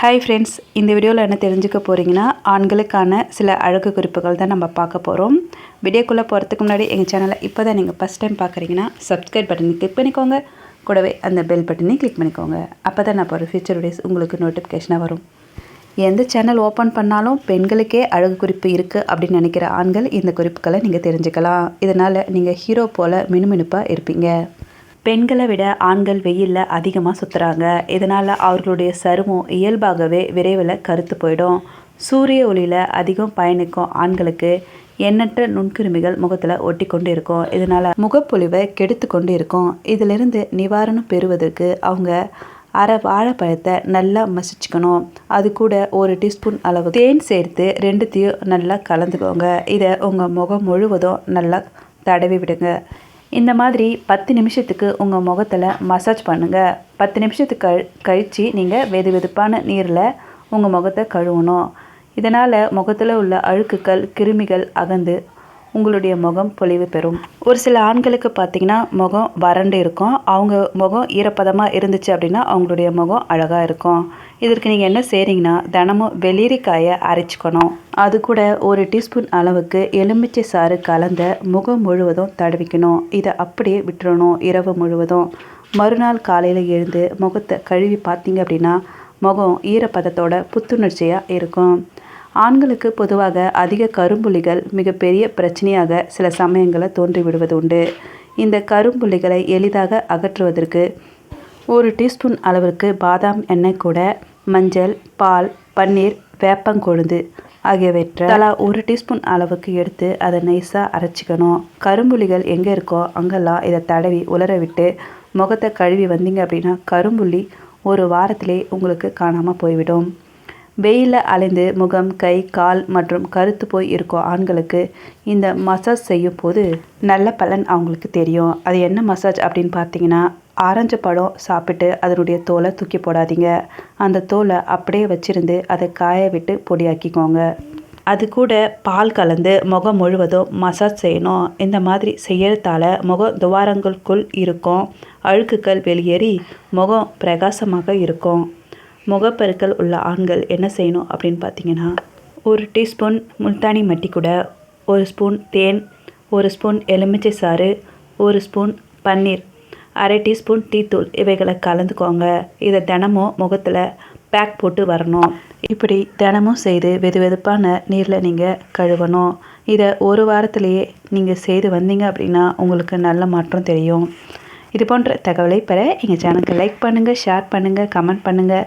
Hi friends இந்த வீடியோவில் என்ன தெரிஞ்சுக்க போகிறீங்கன்னா ஆண்களுக்கான சில அழகு குறிப்புகள் தான் நம்ம பார்க்க போகிறோம் வீடியோக்குள்ளே போகிறதுக்கு முன்னாடி எங்கள் சேனலை இப்போ தான் நீங்கள் ஃபஸ்ட் டைம் பார்க்குறீங்கன்னா சப்ஸ்கிரைப் பட்டனை கிளிக் பண்ணிக்கோங்க. கூடவே அந்த பெல் பட்டனையும் கிளிக் பண்ணிக்கோங்க. அப்போ தான் நான் போகிற ஃபியூச்சர் வீடியோஸ் உங்களுக்கு நோட்டிஃபிகேஷனாக வரும். எந்த சேனல் ஓப்பன் பண்ணாலும் பெண்களுக்கே அழகு குறிப்பு இருக்குது அப்படின்னு நினைக்கிற ஆண்கள் இந்த குறிப்புகளை நீங்கள் தெரிஞ்சுக்கலாம். இதனால் நீங்கள் ஹீரோ போல் மினுமினுப்பாக இருப்பீங்க. பெண்களை விட ஆண்கள் வெயிலில் அதிகமாக சுற்றுறாங்க இதனால் அவர்களுடைய சருமம் இயல்பாகவே விரைவில் கருத்து போயிடும். சூரிய ஒளியில் அதிகம் பயணிக்கும் ஆண்களுக்கு எண்ணற்ற நுண்கிருமிகள் முகத்தில் ஒட்டி கொண்டு இருக்கும் இதனால் முகப்பொலிவை கெடுத்து கொண்டு இருக்கும் இதிலிருந்து நிவாரணம் பெறுவதற்கு அவங்க அரை வாழைப்பழத்தை நல்லா மசிச்சுக்கணும். அது கூட ஒரு டீஸ்பூன் அளவு. தேன் சேர்த்து ரெண்டுத்தையும் நல்லா கலந்துக்கோங்க. இதை உங்கள் முகம் முழுவதும் நல்லா தடவி விடுங்க. இந்த மாதிரி பத்து நிமிஷத்துக்கு உங்கள் முகத்தில் மசாஜ் பண்ணுங்கள் பத்து நிமிஷத்துக்கு கழித்து நீங்கள் வெது வெதுப்பான நீரில் உங்கள் முகத்தை கழுவணும். இதனால் முகத்தில் உள்ள அழுக்குகள் கிருமிகள் அகந்து உங்களுடைய முகம் பொலிவு பெறும். ஒரு சில ஆண்களுக்கு பார்த்திங்கன்னா முகம் வறண்டு இருக்கும். அவங்க முகம் ஈரப்பதமாக இருந்துச்சு அப்படின்னா அவங்களுடைய முகம் அழகாக இருக்கும். இதற்கு நீங்கள் என்ன செய்கிறீங்கன்னா தினமும் வெளிரிக்காயை அரைச்சிக்கணும். அது கூட ஒரு டீஸ்பூன் அளவுக்கு எலுமிச்சை சாறு கலந்த முகம் முழுவதும் தடவிக்கணும். இதை அப்படியே விட்டுறணும் இரவு முழுவதும். மறுநாள் காலையில் எழுந்து முகத்தை கழுவி பார்த்தீங்க அப்படின்னா முகம் ஈரப்பதத்தோட புத்துணர்ச்சியாக இருக்கும். ஆண்களுக்கு பொதுவாக அதிக கரும்புள்ளிகள் மிகப்பெரிய பிரச்சனையாக சில சமயங்களில் தோன்றிவிடுவது உண்டு இந்த கரும்புள்ளிகளை எளிதாக அகற்றுவதற்கு ஒரு டீஸ்பூன் அளவிற்கு பாதாம் எண்ணெய் கூட மஞ்சள் பால் பன்னீர் வேப்பங்கொழுந்து ஆகியவற்றை தலா ஒரு டீஸ்பூன் அளவுக்கு எடுத்து அதை நைஸாக அரைச்சிக்கணும். கரும்புள்ளிகள் எங்கே இருக்கோ அங்கெல்லாம் இதை தடவி உலர விட்டு முகத்தை கழுவி வந்தீங்க அப்படின்னா கரும்புள்ளி ஒரு வாரத்திலே உங்களுக்கு காணாமல் போய்விடும். வெயிலில் அலைந்து முகம் கை கால் மற்றும் கருத்து போய் இருக்கும் ஆண்களுக்கு இந்த மசாஜ் செய்யும் போது நல்ல பலன் அவங்களுக்கு தெரியும். அது என்ன மசாஜ் அப்படின்னு பார்த்தீங்கன்னா ஆரஞ்சு பழம் சாப்பிட்டு அதனுடைய தோலை தூக்கி போடாதீங்க. அந்த தோலை அப்படியே வச்சிருந்து அதை காய விட்டு பொடியாக்கிக்கோங்க. அது கூட பால் கலந்து முகம் முழுவதும் மசாஜ் செய்யணும். இந்த மாதிரி செய்யறதால முக துவாரங்களுக்குள் இருக்கும். அழுக்குகள் வெளியேறி முகம் பிரகாசமாக இருக்கும். முகப்பெருக்கள் உள்ள ஆண்கள் என்ன செய்யணும் அப்படின்னு பார்த்தீங்கன்னா ஒரு டீஸ்பூன் முல்தானி மட்டி கூட ஒரு ஸ்பூன் தேன் ஒரு ஸ்பூன் எலுமிச்சை சாறு ஒரு ஸ்பூன் பன்னீர் அரை டீஸ்பூன் டீத்தூள் இவைகளை கலந்துக்கோங்க. இதை தினமும் முகத்தில் பேக் போட்டு வரணும். இப்படி தினமும் செய்து வெது வெதுப்பான நீரில் நீங்கள் கழுவணும். இதை ஒரு வாரத்திலேயே நீங்கள் செய்து வந்தீங்க அப்படின்னா உங்களுக்கு நல்ல மாற்றம் தெரியும். இது போன்ற தகவலை பெற எங்கள் சேனலுக்கு லைக் பண்ணுங்கள் ஷேர் பண்ணுங்கள் கமெண்ட் பண்ணுங்கள்